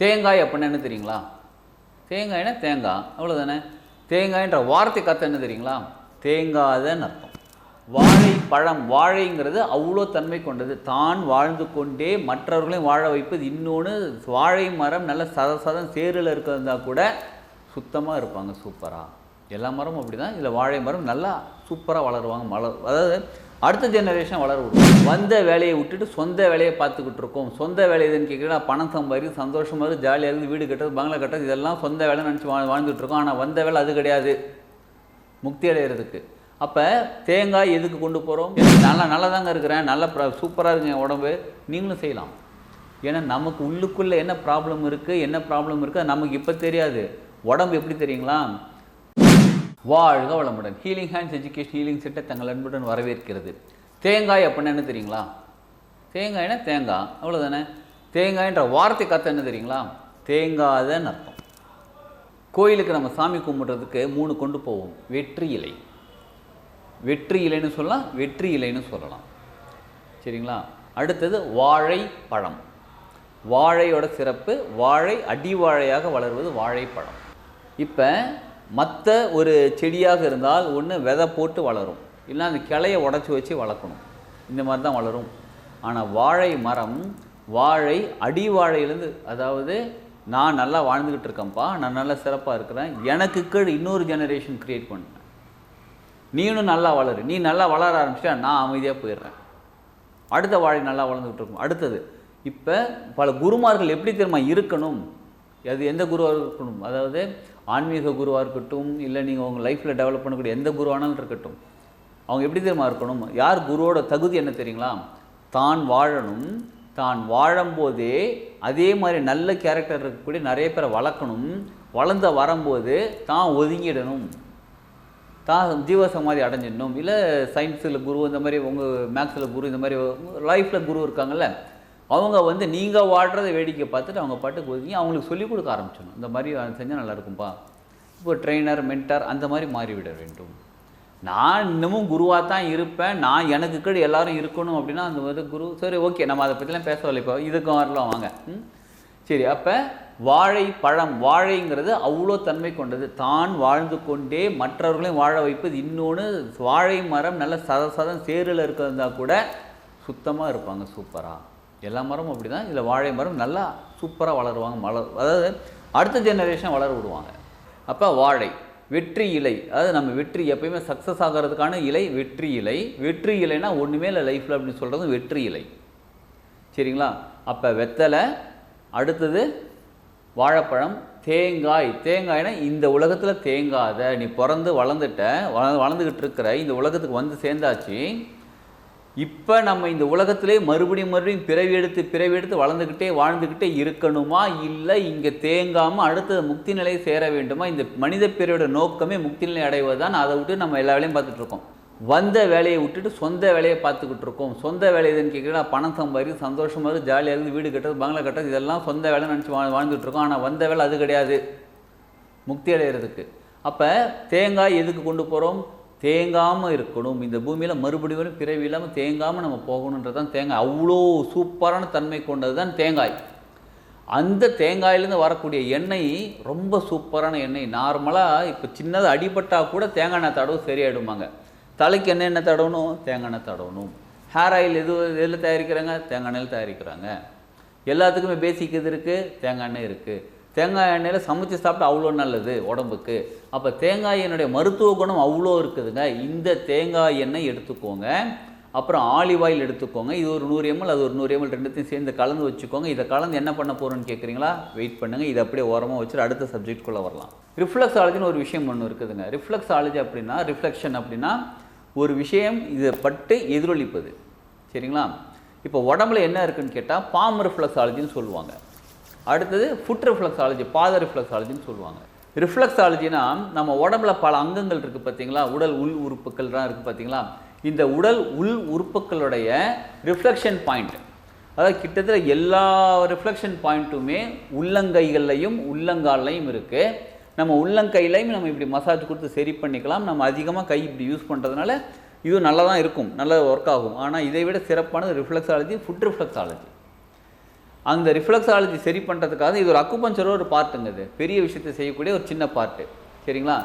தேங்காய் அப்படின்னா என்ன தெரியுங்களா? தேங்காய்னா தேங்காய் அவ்வளோதானே தேங்காய்ன்ற வார்த்தை கற்று என்ன தெரியுங்களா? தேங்காதன்னு அர்த்தம். வாழை பழம் வாழைங்கிறது அவ்வளோ தன்மை கொண்டது. தான் வாழ்ந்து கொண்டே மற்றவர்களையும் வாழ வைப்பது. இன்னொன்று வாழை மரம் நல்ல சத சதம் சேரில் இருக்கிறதா கூட சுத்தமாக இருப்பாங்க சூப்பராக எல்லா மரமும் அப்படி தான் இதில் வாழை மரம் நல்லா சூப்பராக வளருவாங்க மலர். அதாவது அடுத்த ஜெனரேஷன் வளர விடுவோம் வந்த வேலையை விட்டுட்டு சொந்த வேலையை பார்த்துக்கிட்டு இருக்கோம். சொந்த வேலை எதுன்னு கேட்குறீங்கன்னா பணம் சம்பாதி சந்தோஷமாக இருக்குது ஜாலியாக இருந்து வீடு கட்டுறது பங்களா கட்டுறது இதெல்லாம் சொந்த வேலை நினச்சி வா வாழ்ந்துட்டு இருக்கோம். ஆனால் வந்த வேலை அது கிடையாது. முக்தி அடைகிறதுக்கு அப்போ தேங்காய் எதுக்கு கொண்டு போகிறோம் நல்லா நல்லா தாங்க இருக்கிறேன். நல்ல சூப்பராக இருக்குங்க என் உடம்பு. நீங்களும் செய்யலாம். ஏன்னா நமக்கு உள்ளுக்குள்ளே என்ன ப்ராப்ளம் இருக்குது என்ன ப்ராப்ளம் இருக்குது நமக்கு இப்போ தெரியாது. உடம்பு எப்படி தெரியுங்களா? வாழ்க வளமுடன். ஹீலிங் ஹேண்ட்ஸ் எஜுகேஷன் ஹீலிங் செட்டை தங்கள் அன்புடன் வரவேற்கிறது. தேங்காய் அப்படின்னா என்ன தெரியுங்களா? தேங்காய்னா தேங்காய் அவ்வளோதானே தேங்காய்ன்ற வார்த்தை கற்று என்ன தெரியுங்களா? தேங்காதன்னு அர்த்தம். கோயிலுக்கு நம்ம சாமி கும்பிட்றதுக்கு மூணு கொண்டு போவோம். வெற்றி இலை. வெற்றி இலைன்னு சொல்லலாம் வெற்றி இலைன்னு சொல்லலாம். சரிங்களா? அடுத்தது வாழை பழம் வாழையோட சிறப்பு வாழை அடி வாழையாக வளர்வது வாழைப்பழம். இப்போ மற்ற ஒரு செடியாக இருந்தால் ஒன்று விதை போட்டு வளரும். இல்லை அந்த கிளையை உடச்சி வச்சு வளர்க்கணும். இந்த மாதிரி தான் வளரும். ஆனால் வாழை மரம் வாழை அடி வாழையிலேருந்து அதாவது நான் நல்லா வாழ்ந்துக்கிட்டு இருக்கேன்ப்பா நான் நல்லா சிறப்பாக இருக்கிறேன் எனக்கு கீழ் இன்னொரு ஜெனரேஷன் க்ரியேட் பண்ணேன் நீனும் நல்லா வளரு. நீ நல்லா வளர ஆரம்பிச்சிட்டா நான் அமைதியாக போயிடுறேன். அடுத்த வாழை நல்லா வளர்ந்துக்கிட்டு இருக்கும். அடுத்தது இப்போ பல குருமார்கள் எப்படி தெரியுமா இருக்கணும்? அது எந்த குருவாக இருக்கணும்? அதாவது ஆன்மீக குருவாக இருக்கட்டும் இல்லை நீங்கள் உங்கள் லைஃப்பில் டெவலப் பண்ணக்கூடிய எந்த குருவானாலும் இருக்கட்டும் அவங்க எப்படி தெரியுமா இருக்கணும்? யார் குருவோட தகுதி என்ன தெரியுங்களா? தான் வாழணும். தான் வாழும்போதே அதே மாதிரி நல்ல கேரக்டர் இருக்கக்கூடிய நிறைய பேரை வளர்க்கணும். வளர்ந்த வரும்போது தான் ஒதுங்கிடணும். தான் ஜீவசமாதி அடைஞ்சிடணும். இல்லை சயின்ஸில் குரு இந்த மாதிரி உங்கள் மேக்ஸில் குரு இந்த மாதிரி லைஃப்பில் குரு இருக்காங்கல்ல அவங்க வந்து நீங்கள் வாடுறதை வேடிக்கை பார்த்துட்டு அவங்க பாட்டுக்கு ஒதுங்கி அவங்களுக்கு சொல்லிக் கொடுக்க ஆரம்பிச்சிடணும். இந்த மாதிரி செஞ்சால் நல்லாயிருக்கும்பா இப்போ ட்ரெயினர் மென்டர் அந்த மாதிரி மாறிவிட வேண்டும். நான் இன்னமும் குருவாக தான் இருப்பேன். நான் எனக்கு கீழே எல்லாரும் இருக்கணும் அப்படின்னா அந்த மாதிரி குரு சரி ஓகே நம்ம அதை பற்றிலாம் பேசவில்லை இப்போ. இதுக்கும் வரலாம் வாங்க. ம்? சரி அப்போ வாழை பழம் வாழைங்கிறது அவ்வளோ தன்மை கொண்டது. தான் வாழ்ந்து கொண்டே மற்றவர்களையும் வாழ வைப்பது. இன்னொன்று வாழை மரம் நல்ல சத சதம் சேரில் இருக்கிறதா கூட சுத்தமாக இருப்பாங்க சூப்பராக எல்லா மரமும் அப்படி தான் இதில் வாழை மரம் நல்லா சூப்பராக வளருவாங்க மலர் அதாவது அடுத்த ஜெனரேஷன் வளர விடுவாங்க. அப்போ வாழை வெற்றி இலை. அதாவது நம்ம வெற்றி எப்பயுமே சக்ஸஸ் ஆகிறதுக்கான இலை வெற்றி இலை. வெற்றி இலைனா ஒன்றுமே இல்லை லைஃப்பில் அப்படின்னு சொல்கிறது வெற்றி இலை. சரிங்களா? அப்போ வெத்தலை அடுத்தது வாழைப்பழம் தேங்காய். தேங்காய்னா இந்த உலகத்தில் தேங்காத நீ பிறந்து வளர்ந்துட்ட வள வளர்ந்துக்கிட்டு இருக்கிற இந்த உலகத்துக்கு வந்து சேர்ந்தாச்சு. இப்போ நம்ம இந்த உலகத்திலே மறுபடியும் மறுபடியும் பிறவி எடுத்து பிறவி எடுத்து வளர்ந்துக்கிட்டே வாழ்ந்துக்கிட்டே இருக்கணுமா? இல்லை இங்கே தேங்காமல் அடுத்தது முக்தி நிலையை சேர வேண்டுமா? இந்த மனித பிறவியோட நோக்கமே முக்தி நிலை அடைவதுதான். அதை விட்டு நம்ம எல்லா வேலையும் பார்த்துட்ருக்கோம் வந்த வேலையை விட்டுட்டு சொந்த வேலையை பார்த்துக்கிட்டு இருக்கோம். சொந்த வேலை எதுன்னு கேட்குறீங்கன்னா பணம் சம்பாதி சந்தோஷமாக இருக்குது ஜாலியாக இருந்து வீடு கட்டுறது பங்களா கட்டுறது இதெல்லாம் சொந்த வேலை நினச்சி வா வாழ்ந்துட்டுருக்கோம் ஆனால் வந்த வேலை அது கிடையாது. முக்தி அடைகிறதுக்கு அப்போ தேங்காய் எதுக்கு கொண்டு போகிறோம் தேங்காமல் இருக்கணும். இந்த பூமியில் மறுபடியும் பிறவி இல்லாமல் தேங்காமல் நம்ம போகணுன்றது தான் தேங்காய். அவ்வளோ சூப்பரான தன்மை கொண்டது தான் தேங்காய். அந்த தேங்காயிலேருந்து வரக்கூடிய எண்ணெய் ரொம்ப சூப்பரான எண்ணெய். நார்மலாக இப்போ சின்னதாக அடிபட்டால் கூட தேங்காய் எண்ணெய் தடவு சரியாயிடுமாங்க. தலைக்கு என்ன எண்ணெய் தடவணும்? தேங்காய் எண்ணெய் தடவணும். ஹேர் ஆயில் எது எதில் தயாரிக்கிறாங்க? தேங்காய் எண்ணெயில் தயாரிக்கிறாங்க. எல்லாத்துக்குமே பேசிக் இது இருக்குது தேங்காய் எண்ணெய் இருக்குது தேங்காய் எண்ணெயில் சமைச்சு சாப்பிட்டா அவ்வளோ நல்லது உடம்புக்கு. அப்போ தேங்காய் எண்ணெயுடைய மருத்துவ குணம் அவ்வளோ இருக்குதுங்க. இந்த தேங்காய் எண்ணெய் எடுத்துக்கோங்க. அப்புறம் ஆலிவ் ஆயில் எடுத்துக்கோங்க. இது ஒரு நூறு எம்எல் அது ஒரு நூறு எம்எல் ரெண்டுத்தையும் சேர்ந்து கலந்து வச்சுக்கோங்க. இதை கலந்து என்ன பண்ண போகிறோன்னு கேட்குறீங்களா வெயிட் பண்ணுங்கள் இதை அப்படியே ஓரமாக வச்சுட்டு அடுத்த சப்ஜெக்ட்குள்ளே வரலாம். ரிஃப்ளெக்ஸாலஜின்னு ஒரு விஷயம் ஒன்று இருக்குதுங்க. ரிஃப்ளெக்ஸாலஜி அப்படின்னா ரிஃப்ளெக்ஷன் அப்படின்னா ஒரு விஷயம் இதை பட்டு எதிரொலிப்பது. சரிங்களா? இப்போ உடம்புல என்ன இருக்குன்னு கேட்டால் பாம் ரிஃப்ளெக்ஸாலஜின்னு சொல்லுவாங்க. அடுத்தது ஃபுட் ரிஃப்ளெக்ஸாலஜி பாத ரிஃப்ளெக்ஸாலஜின்னு சொல்லுவாங்க. ரிஃப்ளெக்ஸாலஜினா நம்ம உடம்புல பல அங்கங்கள் இருக்குது பார்த்தீங்களா உடல் உள் உறுப்புக்கள்லாம் இருக்குது பார்த்தீங்களா இந்த உடல் உள் உறுப்புகளுடைய ரிஃப்ளெக்ஷன் பாயிண்ட் அதாவது கிட்டத்தட்ட எல்லா ரிஃப்ளெக்ஷன் பாயிண்ட்டுமே உள்ளங்கைகள்லையும் உள்ளங்கால்லையும் இருக்குது நம்ம உள்ளங்கையிலையும் நம்ம இப்படி மசாஜ் கொடுத்து சரி பண்ணிக்கலாம். நம்ம அதிகமாக கை இப்படி யூஸ் பண்ணுறதுனால இது நல்லா தான் இருக்கும். நல்லா ஒர்க் ஆகும். ஆனால் இதை விட சிறப்பானது ரிஃப்ளெக்ஸாலஜி ஃபுட் ரிஃப்ளெக்ஸாலஜி அந்த ரிஃப்ளெக்ஸாலஜி சரி பண்ணுறதுக்காக இது ஒரு அக்குபஞ்சரோ ஒரு பார்ட்டுங்க இது. பெரிய விஷயத்தை செய்யக்கூடிய ஒரு சின்ன பார்ட்டு சரிங்களா?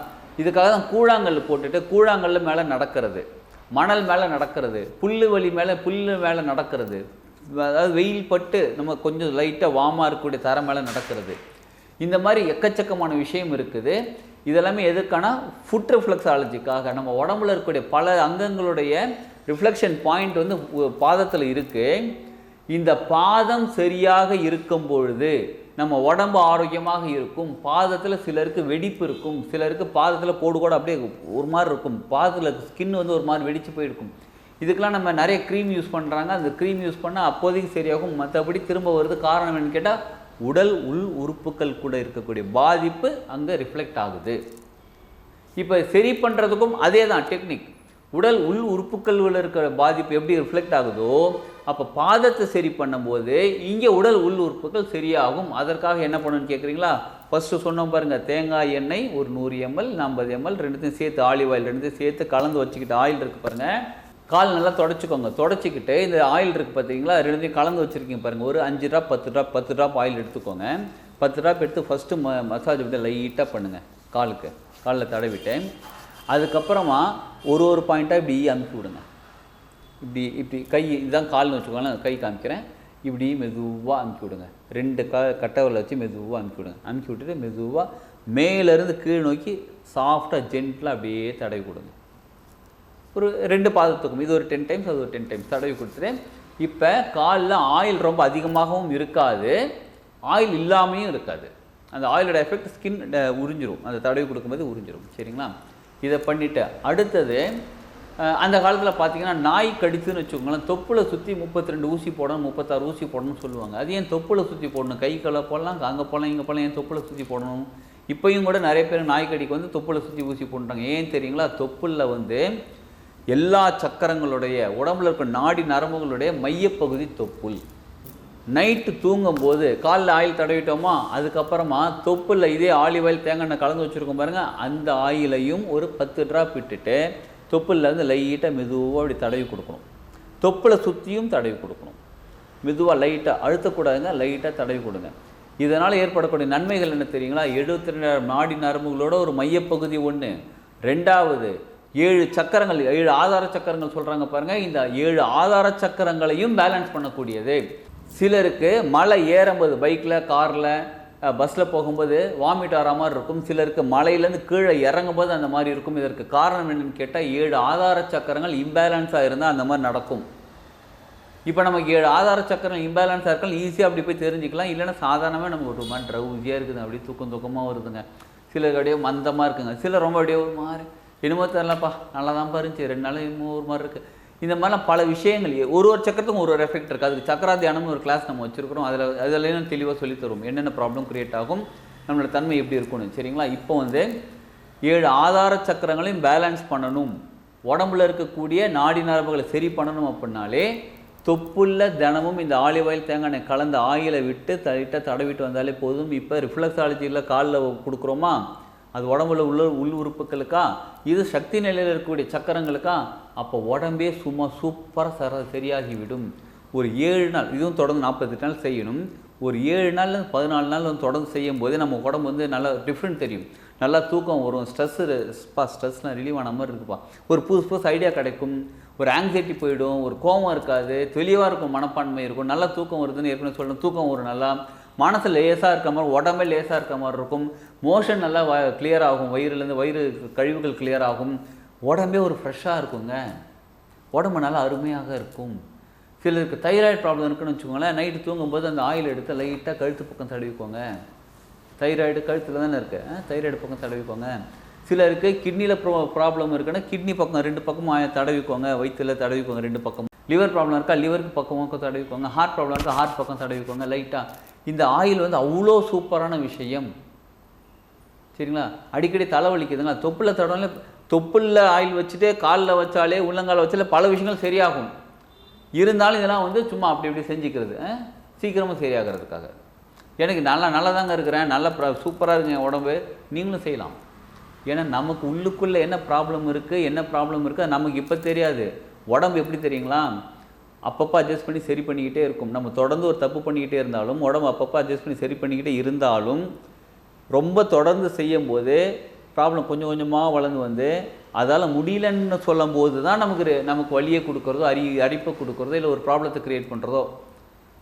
இதுக்காக தான் கூழாங்கல் போட்டுட்டு கூழாங்கல்ல மேலே நடக்கிறது. மணல் மேலே நடக்கிறது. புல்லு வலி மேலே புல்லு மேலே நடக்கிறது. அதாவது வெயில் பட்டு நம்ம கொஞ்சம் லைட்டாக வாமாக இருக்கக்கூடிய தர மேலே நடக்கிறது. இந்த மாதிரி எக்கச்சக்கமான விஷயம் இருக்குது. இதெல்லாமே எதுக்கான ஃபுட் ரிஃப்ளெக்ஸாலஜிக்காக நம்ம உடம்புல இருக்கக்கூடிய பல அங்கங்களுடைய ரிஃப்ளெக்ஷன் பாயிண்ட் வந்து பாதத்தில் இருக்குது இந்த பாதம் சரியாக இருக்கும் பொழுது நம்ம உடம்பு ஆரோக்கியமாக இருக்கும் பாதத்தில் சிலருக்கு வெடிப்பு இருக்கும் சிலருக்கு பாதத்தில் கோடு கூட அப்படியே ஒரு மாதிரி இருக்கும் பாதத்தில் ஸ்கின் வந்து ஒரு மாதிரி வெடிச்சு போயிருக்கும். இதுக்கெலாம் நம்ம நிறைய க்ரீம் யூஸ் பண்ணுறாங்க அந்த க்ரீம் யூஸ் பண்ணால் அப்போதைக்கு சரியாகும். மற்றபடி திரும்ப வருது காரணம் என்னன்னு கேட்டால் உடல் உள் உறுப்புகள் கூட இருக்கக்கூடிய பாதிப்பு அங்கே ரிஃப்ளெக்ட் ஆகுது. இப்போ சரி பண்ணுறதுக்கும் அதே தான் டெக்னிக் உடல் உள் உறுப்புகளில் இருக்கிற பாதிப்பு எப்படி ரிஃப்ளெக்ட் ஆகுதோ அப்போ பாதத்தை சரி பண்ணும்போது இங்கே உடல் உள் உறுப்புகள் சரியாகும். அதற்காக என்ன பண்ணணும்னு கேட்குறீங்களா ஃபஸ்ட்டு சொன்னோம் பாருங்கள் தேங்காய் எண்ணெய் ஒரு நூறு எம்எல் ஐம்பது எம்எல் ரெண்டுத்தையும் சேர்த்து ஆலிவ் ஆயில் ரெண்டுத்தையும் சேர்த்து கலந்து வச்சுக்கிட்டு ஆயில் இருக்குது பாருங்கள் கால் நல்லா தொடச்சிக்கோங்க. தொடச்சிக்கிட்டு இந்த ஆயில் இருக்குது பார்த்தீங்களா ரெண்டுத்தையும் கலந்து வச்சுருக்கீங்க பாருங்கள் ஒரு அஞ்சு ட்ராப் பத்து ட்ராப் பத்து ட்ராப் ஆயில் எடுத்துக்கோங்க. பத்து ட்ராப் எடுத்து ஃபஸ்ட்டு ம மசாஜ் விட்டு லைட்டாக பண்ணுங்கள் காலுக்கு. காலில் தடவிட்டு அதுக்கப்புறமா ஒரு ஒரு பாயிண்ட்டாக இப்படி அமுக்கி விடுங்க. இப்படி இப்படி கை இதுதான் கால்னு வச்சுக்கோங்களேன் கை காமிக்கிறேன். இப்படி மெதுவாக அமுக்கி விடுங்க. ரெண்டு க கட்டவரில் வச்சு மெதுவாக அமுக்கி விடுங்க. அமுக்கி விட்டுட்டு மெதுவாக மேலேருந்து கீழ் நோக்கி சாஃப்டாக ஜென்டிலாக அப்படியே தடவி கொடுங்க. ஒரு ரெண்டு பாதத்துக்கும் இது ஒரு டென் டைம்ஸ் அது ஒரு டென் டைம்ஸ் தடவி கொடுத்துட்டு இப்போ காலில் ஆயில் ரொம்ப அதிகமாகவும் இருக்காது. ஆயில் இல்லாமையும் இருக்காது. அந்த ஆயிலோட எஃபெக்ட் ஸ்கின் உறிஞ்சிரும். அந்த தடவி கொடுக்கும்போது உறிஞ்சிரும். சரிங்களா? இதை பண்ணிவிட்டு அடுத்தது அந்த காலத்தில் பார்த்தீங்கன்னா நாய் கடிச்சுன்னு வச்சுக்கோங்களேன் தொப்புளை சுற்றி முப்பத்தி ரெண்டு ஊசி போடணும் முப்பத்தாறு ஊசி போடணும்னு சொல்லுவாங்க. அது ஏன் தொப்புளை சுற்றி போடணும்? கை கலை போடலாம் அங்கே போடலாம் இங்கே போடலாம் ஏன் தொப்புளை சுற்றி போடணும்? இப்போயும் கூட நிறைய பேர் நாய் கடிக்கு வந்து தொப்புளை சுற்றி ஊசி போடுறாங்க ஏன் தெரியுங்களா? தொப்புளில் வந்து எல்லா சக்கரங்களுடைய உடம்புல இருக்க நாடி நரம்புகளுடைய மையப்பகுதி தொப்புள். நைட்டு தூங்கும்போது காலில் ஆயில் தடவிட்டோமா அதுக்கப்புறமா தொப்பில் இதே ஆலிவ் ஆயில் தேங்காய் எண்ணெய் கலந்து வச்சுருக்கோம் பாருங்கள் அந்த ஆயிலையும் ஒரு பத்து ட்ராப் விட்டுட்டு தொப்புளில் லைட்டாக மெதுவாக அப்படி தடவி கொடுக்கணும். தொப்பில் சுற்றியும் தடவி கொடுக்கணும். மெதுவாக லைட்டாக அழுத்தக்கூடாதுங்க லைட்டாக தடவி கொடுங்க. இதனால் ஏற்படக்கூடிய நன்மைகள் என்ன தெரியுங்களா? எழுபத்தி ரெண்டாயிரம் நாடி நரம்புகளோட ஒரு மையப்பகுதி ஒன்று ரெண்டாவது ஏழு சக்கரங்கள் ஏழு ஆதார சக்கரங்கள் சொல்கிறாங்க பாருங்கள் இந்த ஏழு ஆதார சக்கரங்களையும் பேலன்ஸ் பண்ணக்கூடியது. சிலருக்கு மலை ஏறும்போது பைக்கில் காரில் பஸ்ஸில் போகும்போது வாமிட் வர மாதிரி இருக்கும். சிலருக்கு மலையிலேருந்து கீழே இறங்கும்போது அந்த மாதிரி இருக்கும். இதற்கு காரணம் என்னென்னு கேட்டால் ஏழு ஆதார சக்கரங்கள் இம்பேலன்ஸாக இருந்தால் அந்த மாதிரி நடக்கும். இப்போ நமக்கு ஏழு ஆதார சக்கரம் இம்பேலன்ஸாக இருக்கலாம் ஈஸியாக அப்படி போய் தெரிஞ்சுக்கலாம். இல்லைன்னா சாதாரணமாக நமக்கு ஒரு மாதிரி ட்ரௌசியாக இருக்குது. அப்படியே தூக்கம் தூக்கமாக வருதுங்க. சிலருக்கு அப்படியே மந்தமாக இருக்குங்க. சிலர் ரொம்ப அப்படியே ஒரு மாதிரி என்னமோ தெரிலப்பா நல்லா தான் இருந்துச்சு. ரெண்டு நாள் இன்னும் ஒரு மாதிரி இருக்குது இந்த மாதிரிலாம் பல விஷயங்கள். ஒரு ஒரு சக்கரத்துக்கும் ஒரு ஒரு எஃபெக்ட் இருக்குது அதுக்கு சக்கரா தியானம்னு ஒரு கிளாஸ் நம்ம வச்சுருக்கிறோம். அதில் அதில் தெளிவாக சொல்லி தரும். என்னென்ன ப்ராப்ளம் கிரியேட் ஆகும் நம்மளோட தன்மை எப்படி இருக்கணும் சரிங்களா? இப்போ வந்து ஏழு ஆதார சக்கரங்களையும் பேலன்ஸ் பண்ணணும். உடம்புல இருக்கக்கூடிய நாடி நரம்புகளை சரி பண்ணணும் அப்படின்னாலே தொப்புள்ள தினமும் இந்த ஆலிவ் ஆயில் தேங்காய் எண்ணெய் கலந்த ஆயிலை விட்டு லைட்டாக தடவிட்டு வந்தாலே போதும். இப்போ ரிஃப்ளக்ஸாலஜியில் காலில் கொடுக்குறோமா? அது உடம்புல உள்ள உள் உறுப்புகளுக்கா? இது சக்தி நிலையில் இருக்கக்கூடிய சக்கரங்களுக்கா? அப்போ உடம்பே சும்மா சூப்பராக சர சரியாகிவிடும். ஒரு ஏழு நாள் இதுவும் தொடர்ந்து நாற்பத்தெட்டு நாள் செய்யணும். ஒரு ஏழு நாள் பதினாலு நாள் வந்து தொடர்ந்து செய்யும் போது நம்ம உடம்பு வந்து நல்லா டிஃப்ரெண்ட் தெரியும். நல்லா தூக்கம் வரும். ஸ்ட்ரெஸ்ஸு ஸ்பா ஸ்ட்ரெஸ்லாம் ரிலீவ் ஆன மாதிரி இருக்குப்பா. ஒரு புதுசு புதுசு ஐடியா கிடைக்கும். ஒரு ஆங்ஸைட்டி போயிடும். ஒரு கோவம் இருக்காது. தெளிவாக இருக்கும் மனப்பான்மை இருக்கும். நல்லா தூக்கம் வருதுன்னு ஏற்கனவே சொல்லணும் தூக்கம் வரும் நல்லா. மனசு லேசாக இருக்க மாதிரி உடம்பே லேசாக இருக்க மாதிரி இருக்கும். மோஷன் நல்லா வ கிளியர் ஆகும். வயிறுலேருந்து வயிறு கழிவுகள் கிளியர் ஆகும். உடம்பே ஒரு ஃப்ரெஷ்ஷாக இருக்குங்க. உடம்பு நல்லா அருமையாக இருக்கும். சிலருக்கு தைராய்டு ப்ராப்ளம் இருக்குன்னு வச்சுக்கோங்களேன் நைட்டு தூங்கும்போது அந்த ஆயில் எடுத்து லைட்டாக கழுத்து பக்கம் தடவிக்கோங்க. தைராய்டு கழுத்தில் தானே இருக்கு. தைராய்டு பக்கம் தடவிக்கோங்க. சிலருக்கு கிட்னியில் ப்ரோ ப்ராப்ளம் இருக்குன்னா கிட்னி பக்கம் ரெண்டு பக்கம் தடவிக்கோங்க. வயிற்றில் தடவிக்கோங்க ரெண்டு பக்கம் லிவர் ப்ராப்ளம் இருக்கா? லிவருக்கு பக்கம் பக்கம் தடவிக்கோங்க. ஹார்ட் ப்ராப்ளம் இருக்கா? ஹார்ட் பக்கம் தடவிக்கோங்க. லைட்டாக இந்த ஆயில் வந்து அவ்வளோ சூப்பரான விஷயம். சரிங்களா? அடிக்கடி தலைவலிக்குதுங்களா? தொப்பில் தடவை தொப்புளில் ஆயில் வச்சுட்டு காலில் வச்சாலே உள்ளங்கால வச்சாலே பல விஷயங்கள் சரியாகும். இருந்தாலும் இதெல்லாம் வந்து சும்மா அப்படி இப்படி செஞ்சுக்கிறது. சீக்கிரமாக சரியாகிறதுக்காக. எனக்கு நல்லா நல்லா தாங்க இருக்கிறேன். நல்ல சூப்பராக இருக்குங்க உடம்பு. நீங்களும் செய்யலாம். ஏன்னா நமக்கு உள்ளுக்குள்ளே என்ன ப்ராப்ளம் இருக்குது என்ன ப்ராப்ளம் இருக்குது நமக்கு இப்போ தெரியாது. உடம்பு எப்படி தெரியுங்களா? அப்பப்போ அட்ஜஸ்ட் பண்ணி சரி பண்ணிக்கிட்டே இருக்கும். நம்ம தொடர்ந்து ஒரு தப்பு பண்ணிக்கிட்டே இருந்தாலும் உடம்பு அப்பப்போ அட்ஜஸ்ட் பண்ணி சரி பண்ணிக்கிட்டே இருந்தாலும் ரொம்ப தொடர்ந்து செய்யும்போது ப்ராப்ளம் கொஞ்சம் கொஞ்சமாக வளர்ந்து வந்து அதால் முடியலன்னு சொல்லும்போது தான் நமக்கு நமக்கு வழியை கொடுக்குறதோ அரி அரிப்பை கொடுக்குறதோ இல்லை ஒரு ப்ராப்ளத்தை க்ரியேட் பண்ணுறதோ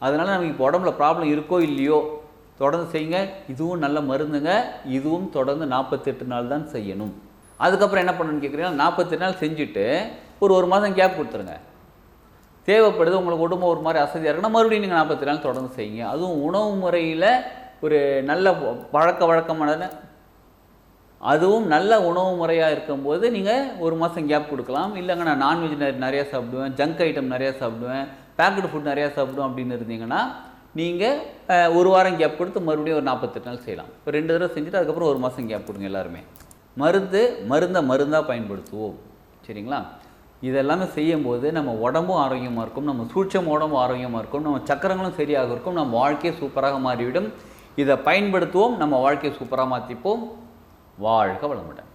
அதனால் நமக்கு இப்போ உடம்புல ப்ராப்ளம் இருக்கோ இல்லையோ தொடர்ந்து செய்யுங்க. இதுவும் நல்ல மருந்துங்க. இதுவும் தொடர்ந்து நாற்பத்தெட்டு நாள் தான் செய்யணும். அதுக்கப்புறம் என்ன பண்ணணும்னு கேட்குறீங்கன்னா நாற்பத்தெட்டு நாள் செஞ்சுட்டு ஒரு ஒரு மாதம் கேப் கொடுத்துருங்க. தேவைப்படுது உங்களுக்கு உடம்பு ஒரு மாதிரி அசதியாக இருக்குன்னா மறுபடியும் நீங்கள் நாற்பத்தி நாள் தொடர்ந்து செய்யுங்க. அதுவும் உணவு முறையில் ஒரு நல்ல பழக்க வழக்கமான அதுவும் நல்ல உணவு முறையாக இருக்கும்போது நீங்கள் ஒரு மாதம் கேப் கொடுக்கலாம். இல்லைங்க நான் நான்வெஜ் நிறையா சாப்பிடுவேன். ஜங்க் ஐட்டம் நிறையா சாப்பிடுவேன். பேக்கெட் ஃபுட் நிறையா சாப்பிடுவேன் அப்படின்னு இருந்தீங்கன்னா நீங்கள் ஒரு வாரம் கேப் கொடுத்து மறுபடியும் ஒரு நாற்பத்தெட்டு நாள் செய்யலாம். இப்போ ரெண்டு தடவை செஞ்சுட்டு அதுக்கப்புறம் ஒரு மாதம் கேப் கொடுங்க எல்லாருமே. மருந்து மருந்தை மருந்தாக பயன்படுத்துவோம். சரிங்களா? இதெல்லாமே செய்யும்போது நம்ம உடம்பும் ஆரோக்கியமாக இருக்கும் நம்ம சூட்சம் உடம்பும் ஆரோக்கியமாக இருக்கும் நம்ம சக்கரங்களும் சரியாக இருக்கும் நம்ம வாழ்க்கையை சூப்பராக மாறிவிடும். இதை பயன்படுத்துவோம் நம்ம வாழ்க்கையை சூப்பராக மாற்றிப்போம் வாழ்க வளமுடன்.